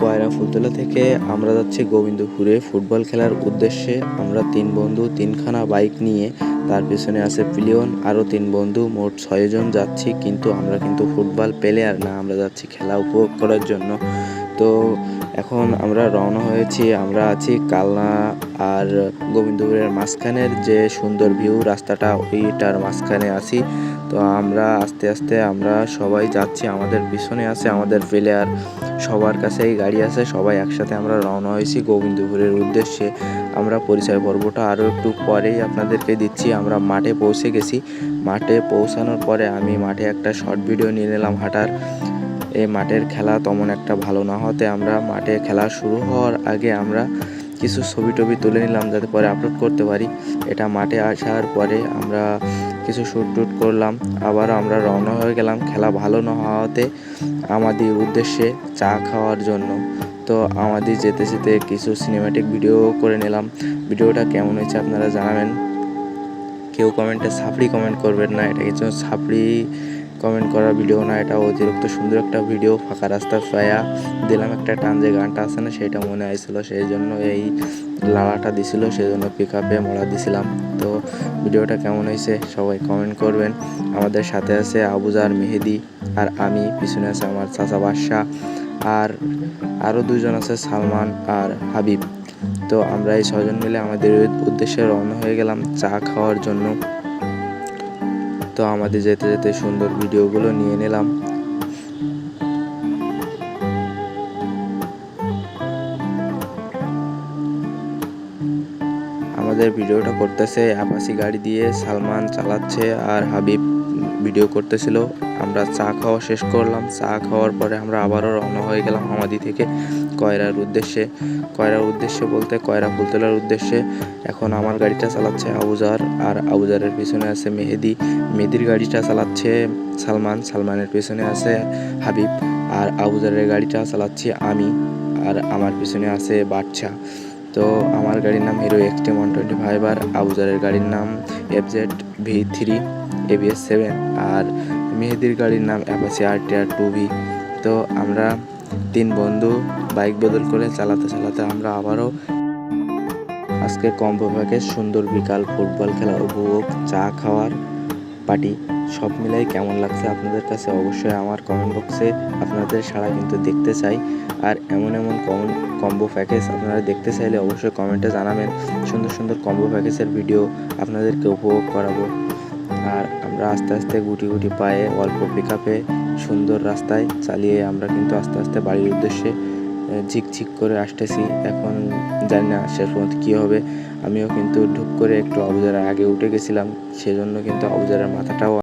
কয়রা ফুলতলা থেকে আমরা যাচ্ছি গোবিন্দপুরে। ফুটবল খেলার উদ্দেশ্যে আমরা তিন বন্ধু, তিনখানা বাইক নিয়ে, তার পিছনে আছে পিলিয়ন, আরও তিন বন্ধু, মোট ছয়জন যাচ্ছি, কিন্তু আমরা কিন্তু ফুটবল প্লেয়ার না, আমরা যাচ্ছি খেলা উপভোগ করার জন্য। তো এখন আমরা রওনা হয়েছি, আমরা আছি কালনা আর গোবিন্দপুরের মাঝখানের যে সুন্দর ভিউ, রাস্তাটা ওইটার মাঝখানে আছি। তো আমরা আস্তে আস্তে আমরা সবাই যাচ্ছি, আমাদের পিছনে আছে আমাদের প্লেয়ার, সবার কাছেই গাড়ি আছে, সবাই একসাথে আমরা রওনা হয়েছি গোবিন্দপুরের উদ্দেশ্যে। আমরা পরিচয় পর্বটা আরও একটু পরেই আপনাদেরকে দিচ্ছি, আমরা মাঠে পৌঁছে গেছি। মাঠে পৌঁছানোর পরে আমি মাঠে একটা শর্ট ভিডিও নিয়ে নিলাম হাঁটার। এই মাঠের খেলা তেমন একটা ভালো না হতে আমরা মাঠে খেলা শুরু হওয়ার আগে আমরা কিছু ছবি টবি তুলে নিলাম যাতে পরে আপলোড করতে পারি। এটা মাঠে আসার পরে আমরা কিছু শ্যুট টুট করলাম আবার আমরা রওনা হয়ে গেলাম খেলা ভালো না হওয়াতে আমাদের উদ্দেশ্যে চা খাওয়ার জন্য। তো আমাদের যেতে যেতে কিছু সিনেমাটিক ভিডিও করে নিলাম। ভিডিওটা কেমন হয়েছে আপনারা জানাবেন। কেউ কমেন্টে সাপড়ি কমেন্ট করবেন না এটা কিছু সাপড়ি কমেন্ট করা ভিডিও না, এটা অতিরিক্ত সুন্দর একটা ভিডিও ফাঁকা রাস্তা পায়া দিলাম একটা টান যে গানটা আছে না সেটা মনে আইছিল সেই জন্য এই লালাটা দিছিল সেই জন্য পিক আপে মরা দিছিলাম। তো ভিডিওটা কেমন হয়েছে, সবাই কমেন্ট করবেন। আমাদের সাথে আছে আবুজার মেহেদি আর আমি, পিছনে আছে আমার চাচা বাদশাহ আর আরও দুজন আছে, সালমান আর হাবিব। তো আমরা এই ছজন মিলে আমাদের উদ্দেশ্যে রওনা হয়ে গেলাম চা খাওয়ার জন্য। তো আমাদের যেতে যেতে সুন্দর ভিডিওগুলো নিয়ে নিলাম। আমাদের ভিডিওটা করতেছে আপাসি গাড়ি দিয়ে সালমান চালাচ্ছে আর হাবিব ভিডিও করতেছিল। আমরা চা খাওয়া শেষ করলাম। চা খাওয়ার পরে আমরা আবারও রওনা হয়ে গেলাম আমাদি থেকে কয়রার উদ্দেশ্যে। কয়রার উদ্দেশ্যে বলতে কয়রা ফুলতলার উদ্দেশ্যে। এখন আমার গাড়িটা চালাচ্ছে আবুজার আর আবুজারের পিছনে আছে মেহেদি। মেহেদির গাড়িটা চালাচ্ছে সালমান, সালমানের পিছনে আছে হাবিব আর আবুজারের গাড়িটা চালাচ্ছি আমি আর আমার পিছনে আছে বাচ্চা তো আমার গাড়ির নাম Hero XT one twenty five আর আবুজারের গাড়ির নাম FZ V three ABS seven আর মেহেদির গাড়ির নাম অ্যাপাসি আর টি আর টু ভি। তো আমরা তিন বন্ধু বাইক বদল করে চালাতে চালাতে আমরা আবারও আজকে কম্বো প্যাকেজ সুন্দর বিকাল ফুটবল খেলা, উপভোগ, চা খাওয়ার পার্টি। সব মিলাই কেমন লাগছে আপনাদের কাছে অবশ্যই আমার কমেন্ট বক্সে আপনাদের সাড়া কিন্তু দেখতে চাই। আর এমন এমন কমন কম্বো প্যাকেজ আপনারা দেখতে চাইলে অবশ্যই কমেন্টে জানাবেন। সুন্দর সুন্দর কম্বো প্যাকেজের ভিডিও আপনাদেরকে উপভোগ করাবো। আর আমরা আস্তে আস্তে গুটি গুটি পায়ে অল্প পিকআপে সুন্দর রাস্তায় চালিয়ে আমরা কিন্তু আস্তে আস্তে বাড়ির উদ্দেশ্যে ঝিকঝিক করে আসতেছি। এখন জানি না শেষ পর্যন্ত কী হবে। আমিও কিন্তু ঢুক করে একটু অবজারা আগে উঠে গেছিলাম, সেজন্য কিন্তু অবজারের মাথাটাও